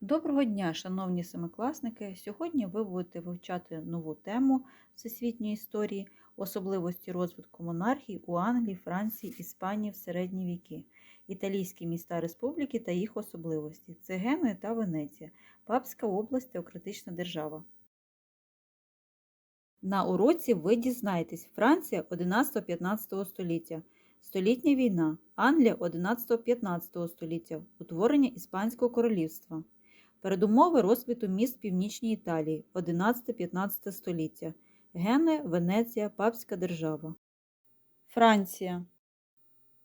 Доброго дня, шановні семикласники! Сьогодні ви будете вивчати нову тему всесвітньої історії, особливості розвитку монархій у Англії, Франції, Іспанії в середні віки, італійські міста республіки та їх особливості. Це Генуя та Венеція, Папська область теократична держава. На уроці ви дізнаєтесь Франція 11-15 століття, Столітня війна, Англія 11-15 століття, утворення Іспанського королівства. Передумови розквіту міст Північній Італії 11-15 століття. Гене, Венеція, Папська держава. Франція.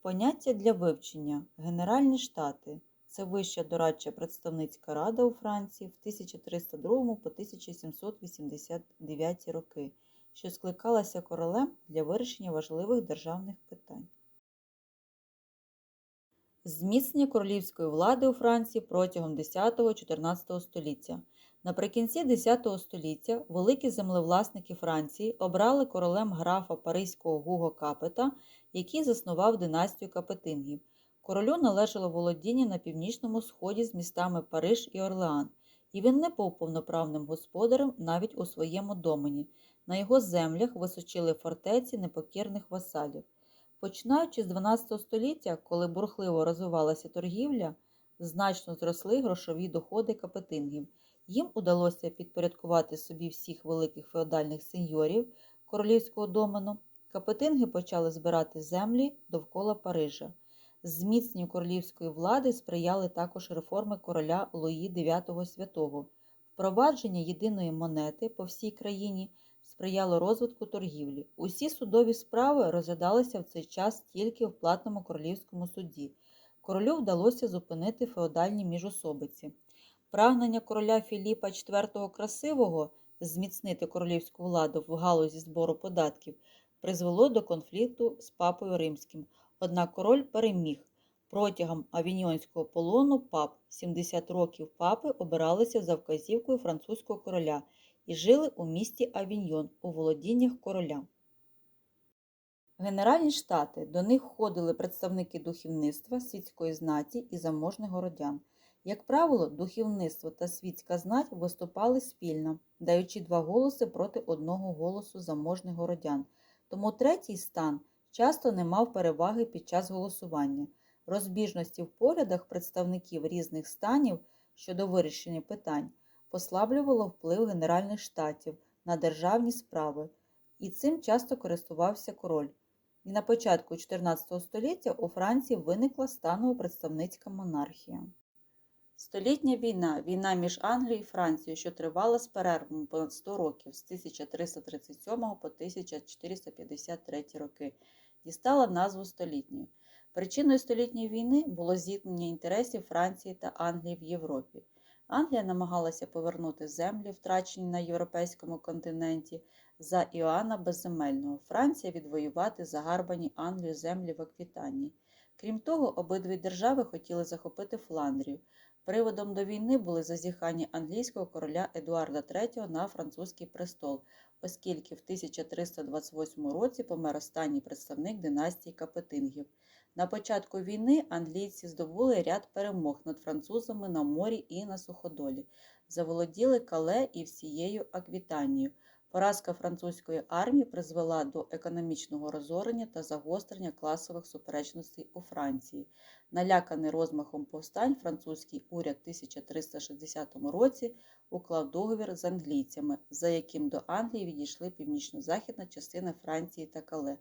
Поняття для вивчення. Генеральні штати. Це вища дорадча представницька рада у Франції в 1302 по 1789 роки, що скликалася королем для вирішення важливих державних питань. Зміцнення королівської влади у Франції протягом 10-14 століття. Наприкінці X століття великі землевласники Франції обрали королем графа Паризького Гуго Капета, який заснував династію Капетингів. Королю належало володіння на північному сході з містами Париж і Орлеан, і він не був повноправним господарем навіть у своєму домені. На його землях височили фортеці непокірних васалів. Починаючи з 12 століття, коли бурхливо розвивалася торгівля, значно зросли грошові доходи капетингів. Їм удалося підпорядкувати собі всіх великих феодальних сеньорів королівського домену. Капетинги почали збирати землі довкола Парижа. Зміцненню королівської влади сприяли також реформи короля Луї IX Святого. Впровадження єдиної монети по всій країні сприяло розвитку торгівлі. Усі судові справи розглядалися в цей час тільки в платному королівському суді. Королю вдалося зупинити феодальні міжособиці. Прагнення короля Філіпа IV Красивого зміцнити королівську владу в галузі збору податків призвело до конфлікту з папою римським. Однак король переміг. Протягом авіньйонського полону пап 70 років папи обиралися за вказівкою французького короля і жили у місті Авіньйон у володіннях короля. Генеральні штати до них входили представники духовництва, світської знаті і заможних городян. Як правило, духовництво та світська знать виступали спільно, даючи два голоси проти одного голосу заможних городян. Тому третій стан часто не мав переваги під час голосування. Розбіжності в поглядах представників різних станів щодо вирішення питань послаблювало вплив Генеральних штатів на державні справи, і цим часто користувався король. І на початку 14 століття у Франції виникла станова представницька монархія. Столітня війна війна між Англією і Францією, що тривала з перервами понад 100 років з 1337 по 1453 роки, дістала назву столітньої. Причиною столітньої війни було зіткнення інтересів Франції та Англії в Європі. Англія намагалася повернути землі, втрачені на європейському континенті, за Іоанна Безземельного, Франція відвоювати загарбані Англію землі в Аквітанії. Крім того, обидві держави хотіли захопити Фландрію. Приводом до війни були зазіхання англійського короля Едуарда III на французький престол, оскільки в 1328 році помер останній представник династії Капетингів. На початку війни англійці здобули ряд перемог над французами на морі і на суходолі, заволоділи Кале і всією Аквітанією. Поразка французької армії призвела до економічного розорення та загострення класових суперечностей у Франції. Наляканий розмахом повстань, французький уряд в 1360 році уклав договір з англійцями, за яким до Англії відійшли північно-західна частина Франції та Кале.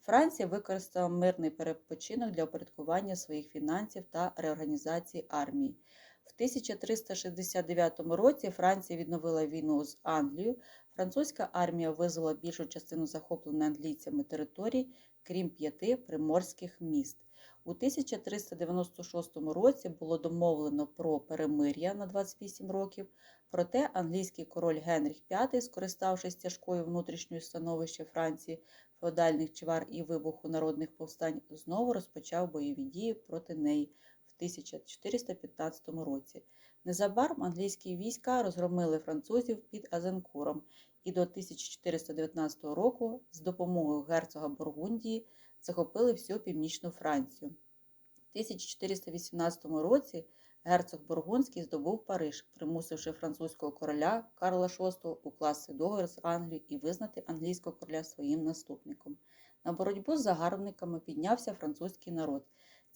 Франція використала мирний перепочинок для упорядкування своїх фінансів та реорганізації армії. В 1369 році Франція відновила війну з Англією. Французька армія визвала більшу частину захопленої англійцями територій, крім п'яти приморських міст. У 1396 році було домовлено про перемир'я на 28 років, проте англійський король Генріх V, скориставшись тяжкою внутрішньою становище Франції, феодальних чвар і вибуху народних повстань, знову розпочав бойові дії проти неї 1415 році. Незабаром англійські війська розгромили французів під Азенкуром і до 1419 року з допомогою герцога Бургундії захопили всю північну Францію. В 1418 році герцог Бургундський здобув Париж, примусивши французького короля Карла VI укласти договір з Англією і визнати англійського короля своїм наступником. На боротьбу з загарбниками піднявся французький народ.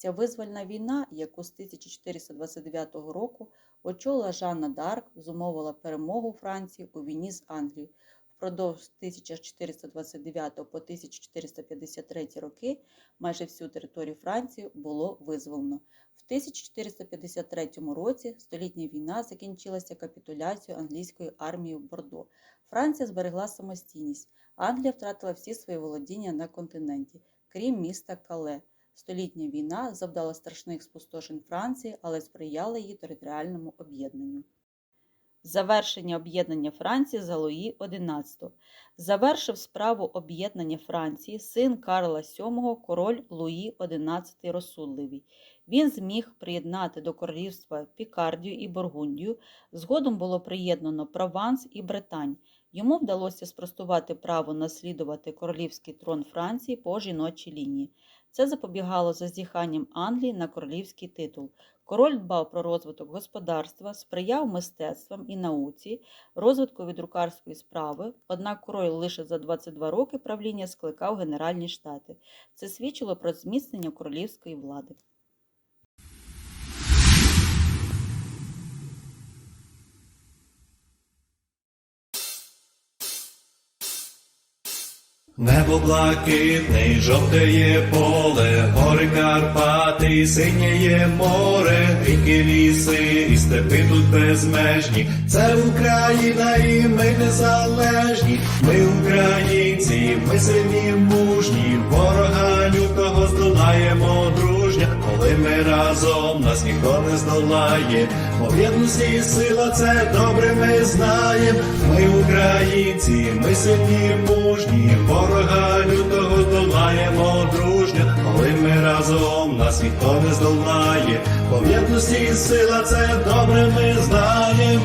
Ця визвольна війна, яку з 1429 року очолила Жанна Дарк, зумовила перемогу Франції у війні з Англією. Впродовж 1429 по 1453 роки майже всю територію Франції було визволено. В 1453 році столітня війна закінчилася капітуляцією англійської армії в Бордо. Франція зберегла самостійність. Англія втратила всі свої володіння на континенті, крім міста Кале. Столітня війна завдала страшних спустошень Франції, але сприяла її територіальному об'єднанню. Завершення об'єднання Франції за Луї XI. Завершив справу об'єднання Франції син Карла VII, король Луї XI Розсудливий. Він зміг приєднати до королівства Пікардію і Бургундію. Згодом було приєднано Прованс і Британь. Йому вдалося спростувати право наслідувати королівський трон Франції по жіночій лінії. Це запобігало зазіханням Англії на королівський титул. Король дбав про розвиток господарства, сприяв мистецтвам і науці, розвитку відрукарської справи, однак король лише за 22 роки правління скликав Генеральні штати. Це свідчило про зміцнення королівської влади. Небо блакитний, жовтеє поле, гори Карпати, синєє море, ріки ліси, і степи тут безмежні. Це Україна, і ми незалежні. Ми українці, ми сильні, мужні, ворога лютого здолаємо дружня. Коли ми разом, нас ніхто не здолає. В єдності сила, це добре ми знаємо. Ми українці, ми сильні, мужні, ворога лютого здолаємо дружня. Коли ми разом, нас ніхто не здолає. В єдності сила, це добре ми знаємо.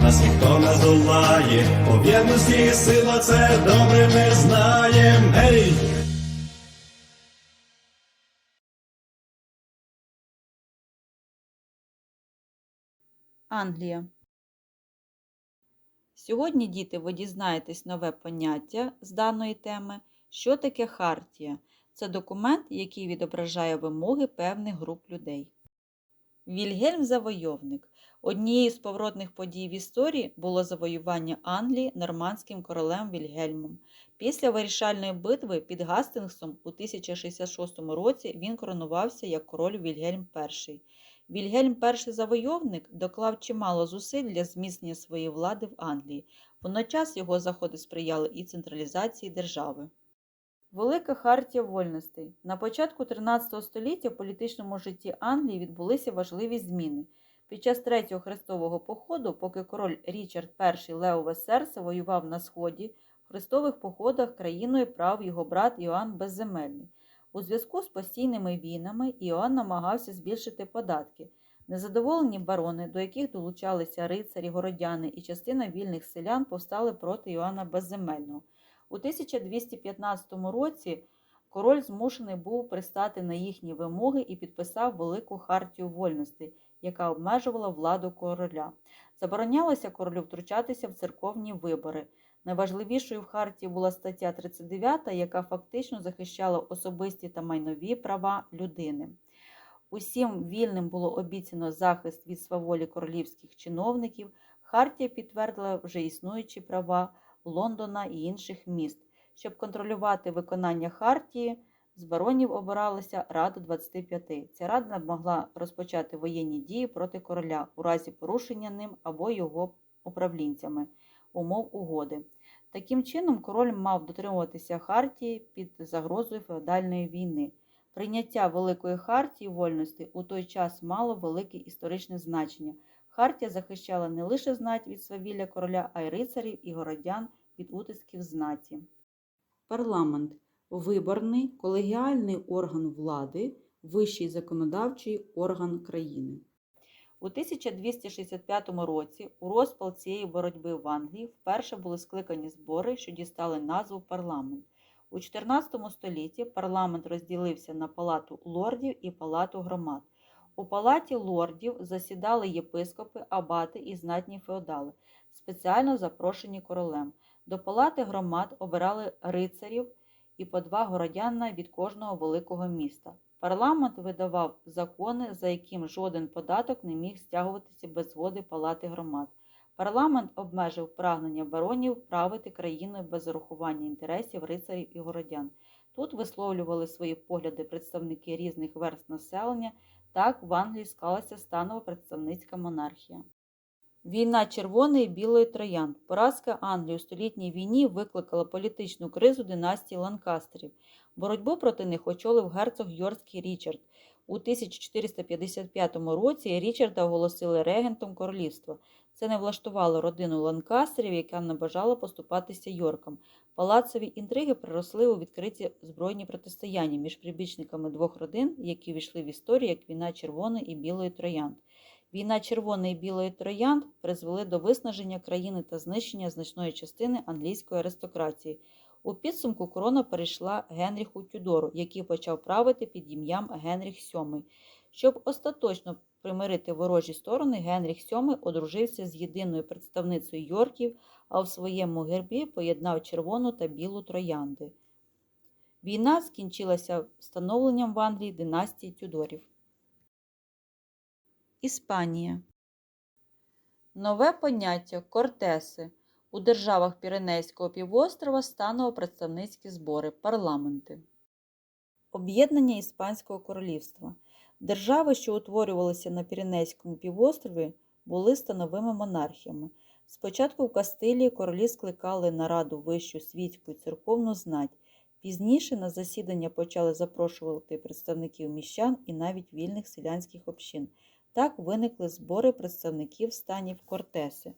нас ніхто не здолає. Єдності сила, це добре ми знаємо. Гей! Англія. Сьогодні, діти, ви дізнаєтесь нове поняття з даної теми. Що таке хартія? Це документ, який відображає вимоги певних груп людей. Вільгельм Завойовник. Однією з поворотних подій в історії було завоювання Англії нормандським королем Вільгельмом. Після вирішальної битви під Гастингсом у 1066 році він коронувався як король Вільгельм І. Вільгельм І завойовник доклав чимало зусиль для зміцнення своєї влади в Англії. Водночас його заходи сприяли і централізації держави. Велика хартія вольностей. На початку 13 століття в політичному житті Англії відбулися важливі зміни. Під час третього хрестового походу, поки король Річард І Леове Серце воював на сході, в хрестових походах країною прав його брат Іоанн Безземельний. У зв'язку з постійними війнами Іоанн намагався збільшити податки. Незадоволені барони, до яких долучалися рицарі, городяни і частина вільних селян, повстали проти Іоанна Безземельного. У 1215 році король змушений був пристати на їхні вимоги і підписав Велику хартію вольностей, яка обмежувала владу короля. Заборонялося королю втручатися в церковні вибори. Найважливішою в хартії була стаття 39, яка фактично захищала особисті та майнові права людини. Усім вільним було обіцяно захист від сваволі королівських чиновників. Хартія підтвердила вже існуючі права Лондона і інших міст. Щоб контролювати виконання хартії, З баронів обиралася Рада 25. Ця рада могла розпочати воєнні дії проти короля у разі порушення ним або його управлінцями умов угоди. Таким чином, король мав дотримуватися хартії під загрозою феодальної війни. Прийняття Великої хартії вольності у той час мало велике історичне значення. Хартія захищала не лише знать від свавілля короля, а й рицарів і городян від утисків знаті. Парламент виборний колегіальний орган влади, вищий законодавчий орган країни. У 1265 році у розпал цієї боротьби в Англії вперше були скликані збори, що дістали назву парламент. У 14 столітті парламент розділився на палату лордів і палату громад. У палаті лордів засідали єпископи, абати і знатні феодали, спеціально запрошені королем. До палати громад обирали рицарів і по два городяна від кожного великого міста. Парламент видавав закони, за яким жоден податок не міг стягуватися без згоди палати громад. Парламент обмежив прагнення баронів правити країною без урахування інтересів рицарів і городян. Тут висловлювали свої погляди представники різних верст населення. Так в Англії склалася станова представницька монархія. Війна червоної і білої троянд. Поразка Англії у столітній війні викликала політичну кризу династії Ланкастерів. Боротьбу проти них очолив герцог Йоркський Річард. У 1455 році Річарда оголосили регентом королівства. Це не влаштувало родину Ланкастерів, яка не бажала поступатися Йоркам. Палацові інтриги приросли у відкриті збройні протистояння між прибічниками двох родин, які війшли в історію як війна червоної і білої троянд. Війна червоної і білої троянд призвели до виснаження країни та знищення значної частини англійської аристократії. У підсумку корона перейшла Генріху Тюдору, який почав правити під ім'ям Генріх VII. Щоб остаточно примирити ворожі сторони, Генріх VII одружився з єдиною представницею Йорків, а в своєму гербі поєднав червону та білу троянди. Війна скінчилася встановленням в Англії династії Тюдорів. Іспанія. Нове поняття кортеси. У державах Піренейського півострова станово представницькі збори парламенти. Об'єднання Іспанського королівства. Держави, що утворювалися на Піренейському півострові, були становими монархіями. Спочатку в Кастилії королі скликали на раду вищу світську і церковну знать. Пізніше на засідання почали запрошувати представників міщан і навіть вільних селянських общин. Так виникли збори представників станів Кортеси.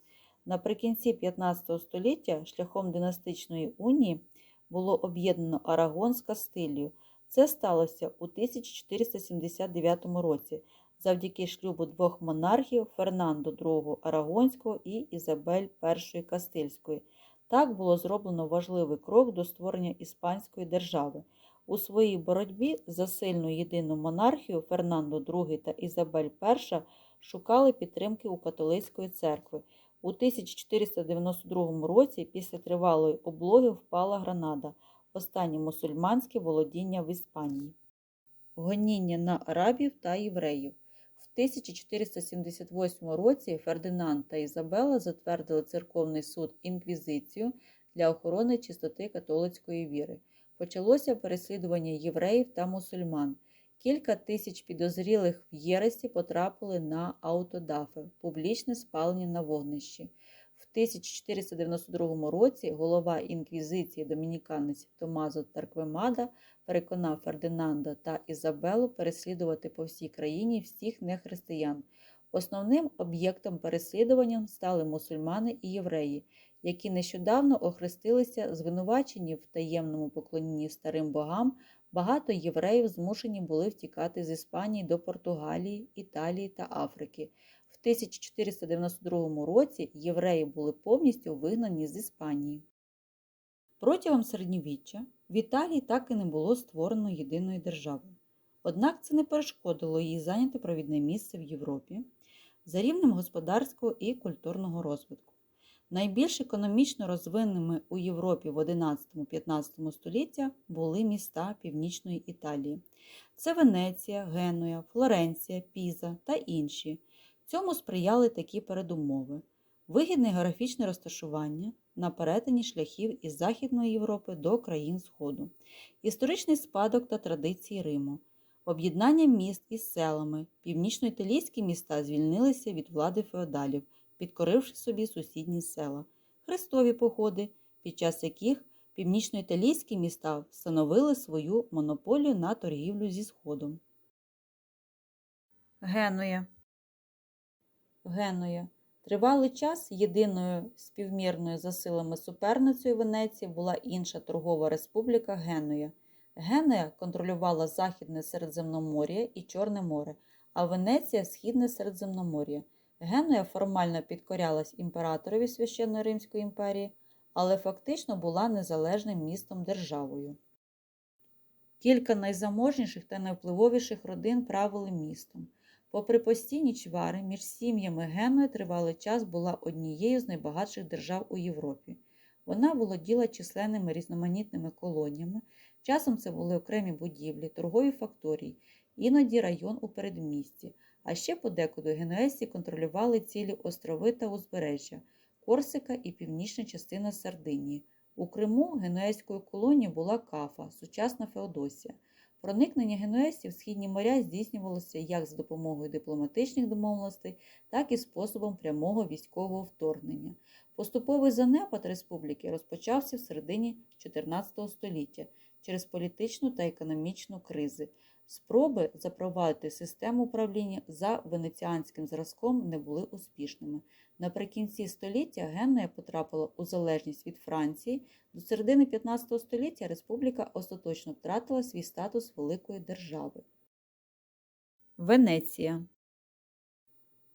Наприкінці 15 століття шляхом династичної унії було об'єднано Арагон з Кастилією. Це сталося у 1479 році завдяки шлюбу двох монархів Фернандо II Арагонського і Ізабель І Кастильської. Так було зроблено важливий крок до створення іспанської держави. У своїй боротьбі за сильну єдину монархію Фернандо II та Ізабель І шукали підтримки у католицької церкви. У 1492 році після тривалої облоги впала Гранада, останнє мусульманське володіння в Іспанії. Гоніння на арабів та євреїв. В 1478 році Фердинанд та Ізабела затвердили церковний суд інквізицію для охорони чистоти католицької віри. Почалося переслідування євреїв та мусульман. Кілька тисяч підозрілих в Єресі потрапили на аутодафи, публічне спалення на вогнищі. В 1492 році голова інквізиції домініканець Томазо Тарквемада переконав Фердинанда та Ізабелу переслідувати по всій країні всіх нехристиян. Основним об'єктом переслідування стали мусульмани і євреї, які нещодавно охрестилися, звинувачені в таємному поклонінні старим богам. Багато євреїв змушені були втікати з Іспанії до Португалії, Італії та Африки. В 1492 році євреї були повністю вигнані з Іспанії. Протягом середньовіччя в Італії так і не було створено єдиної держави. Однак це не перешкодило їй зайняти провідне місце в Європі за рівнем господарського і культурного розвитку. Найбільш економічно розвиненими у Європі в 11-15 століття були міста Північної Італії. Це Венеція, Генуя, Флоренція, Піза та інші. Цьому сприяли такі передумови: Вигідне географічне розташування на перетині шляхів із Західної Європи до країн Сходу, історичний спадок та традиції Риму, об'єднання міст із селами, північно-італійські міста звільнилися від влади феодалів, підкоривши собі сусідні села, хрестові походи, під час яких північно-італійські міста встановили свою монополію на торгівлю зі Сходом. Генуя Генуя Тривалий час єдиною співмірною за силами суперницею Венеції була інша торгова республіка Генуя. Генуя контролювала Західне Середземномор'я і Чорне море, а Венеція Східне Середземномор'я. Генуя формально підкорялась імператорові Священної Римської імперії, але фактично була незалежним містом державою. Кілька найзаможніших та найвпливовіших родин правили містом. Попри постійні чвари між сім'ями Генуя тривалий час була однією з найбагатших держав у Європі. Вона володіла численними різноманітними колоніями, часом це були окремі будівлі, торгові факторії, іноді район у передмісті, а ще подекуди генуезці контролювали цілі острови та узбережжя, Корсика і північна частина Сардинії. У Криму генуезькою колонією була Кафа, сучасна Феодосія. Проникнення генуезців в східні моря здійснювалося як за допомогою дипломатичних домовленостей, так і способом прямого військового вторгнення. Поступовий занепад республіки розпочався в середині 14 століття через політичну та економічну кризи. Спроби запровадити систему управління за венеціанським зразком не були успішними. Наприкінці століття Генуя потрапила у залежність від Франції. До середини 15 століття республіка остаточно втратила свій статус великої держави. Венеція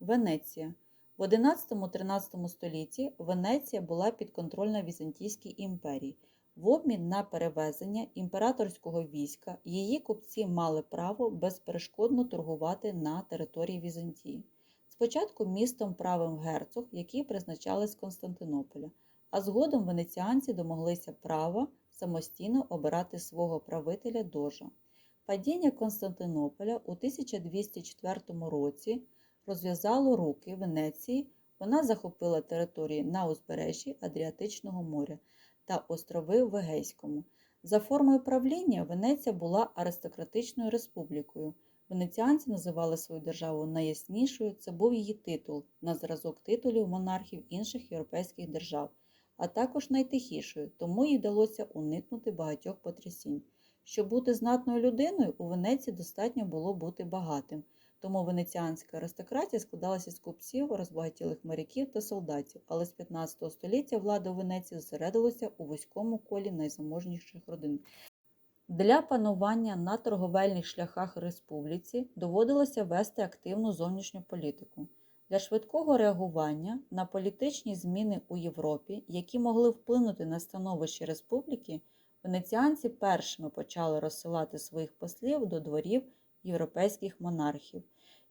Венеція в 11-13 столітті Венеція була підконтрольна Візантійській імперії. В обмін на перевезення імператорського війська її купці мали право безперешкодно торгувати на території Візантії. Спочатку містом правив герцог, який призначали з Константинополя, а згодом венеціанці домоглися права самостійно обирати свого правителя дожа. Падіння Константинополя у 1204 році розв'язало руки Венеції, вона захопила території на узбережжі Адріатичного моря та острови в Егейському. За формою правління Венеція була аристократичною республікою. Венеціанці називали свою державу найяснішою, це був її титул на зразок титулів монархів інших європейських держав, а також найтихішою, тому їй вдалося уникнути багатьох потрясінь. Щоб бути знатною людиною, у Венеції достатньо було бути багатим, тому венеціанська аристократія складалася з купців, розбагатілих моряків та солдатів, але з 15 століття влада у Венеції зосередилася у вузькому колі найзаможніших родин. Для панування на торговельних шляхах республіці доводилося вести активну зовнішню політику. Для швидкого реагування на політичні зміни у Європі, які могли вплинути на становище республіки, венеціанці першими почали розсилати своїх послів до дворів європейських монархів.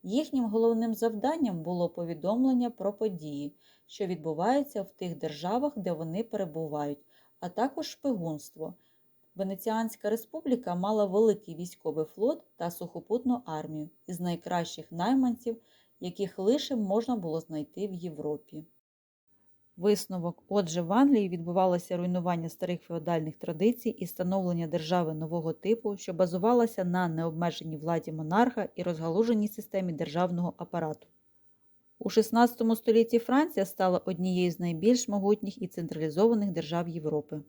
Їхнім головним завданням було повідомлення про події, що відбуваються в тих державах, де вони перебувають, а також шпигунство. Венеціанська республіка мала великий військовий флот та сухопутну армію із найкращих найманців, яких лише можна було знайти в Європі. Висновок. Отже, в Англії відбувалося руйнування старих феодальних традицій і становлення держави нового типу, що базувалася на необмеженій владі монарха і розгалуженій системі державного апарату. У XVI столітті Франція стала однією з найбільш могутніх і централізованих держав Європи.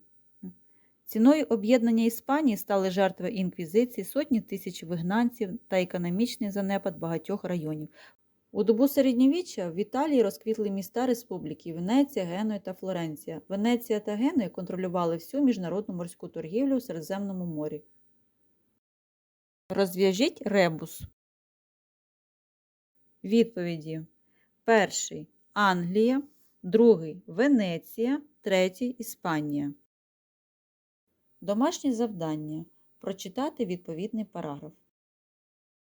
Ціною об'єднання Іспанії стали жертви інквізиції, сотні тисяч вигнанців та економічний занепад багатьох районів. У добу середньовіччя в Італії розквітли міста республіки Венеція, Генуя та Флоренція. Венеція та Генуя контролювали всю міжнародну морську торгівлю у Середземному морі. Розв'яжіть ребус. Відповіді. Перший Англія, другий Венеція, третій Іспанія. Домашнє завдання. Прочитати відповідний параграф.